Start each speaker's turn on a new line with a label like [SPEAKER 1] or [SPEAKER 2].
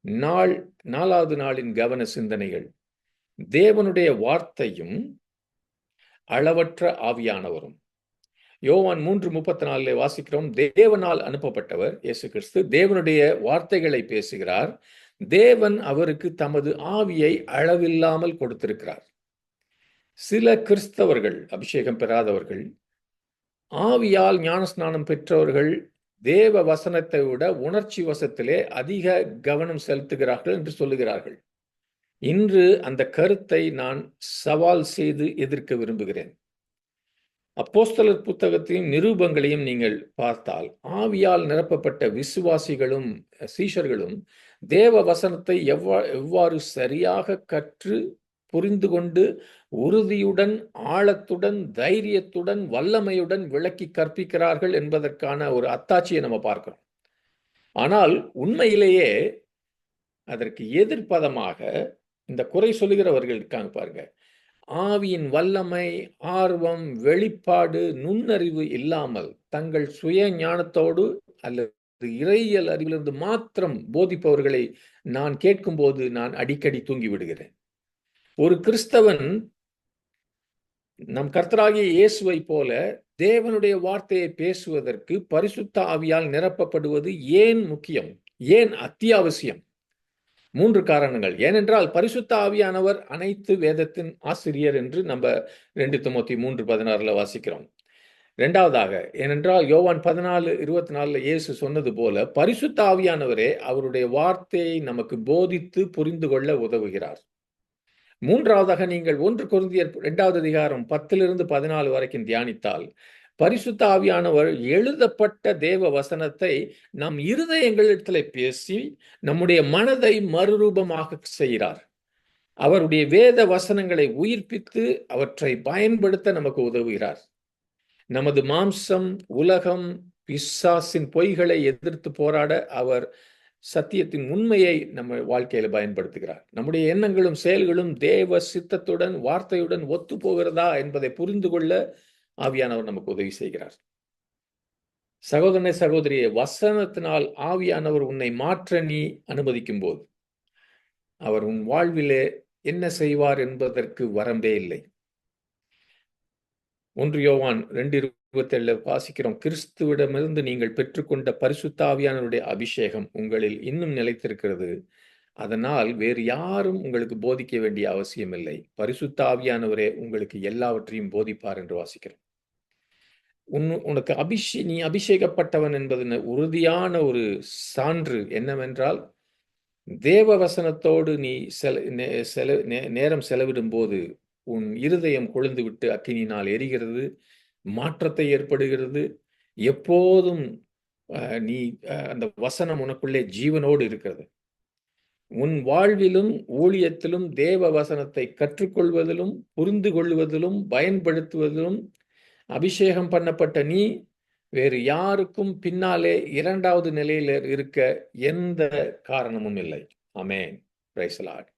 [SPEAKER 1] நாள் நாலாவது நாளின் கவன சிந்தனைகள். தேவனுடைய வார்த்தையும் அளவற்ற ஆவியானவரும். யோவான் மூன்று முப்பத்தி நாலில் வாசிக்கிறோம் தேவனால் அனுப்பப்பட்டவர் இயேசு கிறிஸ்து தேவனுடைய வார்த்தைகளை பேசுகிறார். தேவன் அவருக்கு தமது ஆவியை அளவில்லாமல் கொடுத்திருக்கிறார். சில கிறிஸ்தவர்கள் அபிஷேகம் பெறாதவர்கள் ஆவியால் ஞானஸ்நானம் பெற்றவர்கள் தேவ வசனத்தை விட உணர்ச்சி வசத்திலே அதிக கவனம் செலுத்துகிறார்கள் என்று சொல்லுகிறார்கள். இன்று அந்த கருத்தை நான் சவால் செய்து எதிர்க்க விரும்புகிறேன். அப்போஸ்தலர் புத்தகத்தையும் நிரூபங்களையும் நீங்கள் பார்த்தால் ஆவியால் நிரப்பப்பட்ட விசுவாசிகளும் சீஷர்களும் தேவ வசனத்தை எவ்வா எவ்வாறு சரியாக கற்று புரிந்து கொண்டு உறுதியுடன் ஆழத்துடன் தைரியத்துடன் வல்லமையுடன் விளக்கி கற்பிக்கிறார்கள் என்பதற்கான ஒரு அத்தாட்சியை நம்ம பார்க்கிறோம். ஆனால் உண்மையிலேயே அதற்கு எதிர்ப்பதமாக இந்த குறை சொல்லுகிறவர்கள் இருக்காங்க பாருங்க. ஆவியின் வல்லமை ஆர்வம் வெளிப்பாடு நுண்ணறிவு இல்லாமல் தங்கள் சுய ஞானத்தோடு அல்லது இறையியல் அறிவிலிருந்து மாத்திரம் போதிப்பவர்களை நான் கேட்கும்போது நான் அடிக்கடி தூங்கி விடுகிறேன். ஒரு கிறிஸ்தவன் நம் கர்த்தராகிய இயேசுவை போல தேவனுடைய வார்த்தையை பேசுவதற்கு பரிசுத்த ஆவியால் நிரப்பப்படுவது ஏன் முக்கியம்? ஏன் அத்தியாவசியம்? மூன்று காரணங்கள். ஏனென்றால் பரிசுத்த ஆவியானவர் அனைத்து வேதத்தின் ஆசிரியர் என்று நம்ம ரெண்டு தொண்ணூத்தி மூன்று பதினாறுல வாசிக்கிறோம். ரெண்டாவதாக ஏனென்றால் யோவான் பதினாலு இருபத்தி நாலுல இயேசு சொன்னது போல பரிசுத்த ஆவியானவரே அவருடைய வார்த்தையை நமக்கு போதித்து புரிந்து கொள்ள உதவுகிறார். மூன்றாவதாக நீங்கள் ஒன்று குருந்தியர் இரண்டாவது அதிகாரம் பத்திலிருந்து பதினாலு வரைக்கும் தியானித்தால் பரிசுத்த ஆவியானவர் எழுதப்பட்ட தேவ வசனத்தை நம் இருதயங்களிடத்துல பேசி நம்முடைய மனதை மறுரூபமாக செய்கிறார். அவருடைய வேத வசனங்களை உயிர்ப்பித்து அவற்றை பயன்படுத்த நமக்கு உதவுகிறார். நமது மாம்சம் உலகம் பிசாசின் பொய்களை எதிர்த்து போராட அவர் சத்தியத்தின் உண்மையை நம்ம வாழ்க்கையில பயன்படுத்துகிறார். நம்முடைய எண்ணங்களும் செயல்களும் தேவ சித்தத்துடன் வார்த்தையுடன் ஒத்து போகிறதா என்பதை புரிந்து கொள்ள ஆவியானவர் நமக்கு உதவி செய்கிறார். சகோதரனை சகோதரியை வசனத்தினால் ஆவியானவர் உன்னை மாற்ற நீ அனுமதிக்கும் போது அவர் உன் வாழ்விலே என்ன செய்வார் என்பதற்கு வரம்பே இல்லை. ஒன்று யோவான் ரெண்டு இருபத்தி வாசிக்கிறோம். கிறிஸ்துவிடமிருந்து நீங்கள் பெற்றுக்கொண்ட பரிசுத்தாவியானவருடைய அபிஷேகம் உங்களில் இன்னும் நிலைத்திருக்கிறது. அதனால் வேறு யாரும் உங்களுக்கு போதிக்க வேண்டிய அவசியம் இல்லை பரிசுத்தாவியானவரே உங்களுக்கு எல்லாவற்றையும் போதிப்பார் என்று வாசிக்கிறோம். உன் உனக்கு அபிஷே நீ அபிஷேகப்பட்டவன் என்பது உறுதியான ஒரு சான்று என்னவென்றால் தேவ வசனத்தோடு நீ செல செல நேரம் செலவிடும் போது உன் இருதயம் கொழுந்து விட்டு அக்கினினால் எரிகிறது. மாற்றத்தை ஏற்படுகிறது. எப்போதும் நீ அந்த வசனம் உனக்குள்ளே ஜீவனோடு இருக்கிறது. உன் வாழ்விலும் ஊழியத்திலும் தேவ வசனத்தை கற்றுக்கொள்வதிலும் புரிந்து கொள்வதிலும் பயன்படுத்துவதிலும் அபிஷேகம் பண்ணப்பட்ட நீ வேறு யாருக்கும் பின்னாலே இரண்டாவது நிலையில இருக்க எந்த காரணமும் இல்லை. அமேன் பிரைசலாட்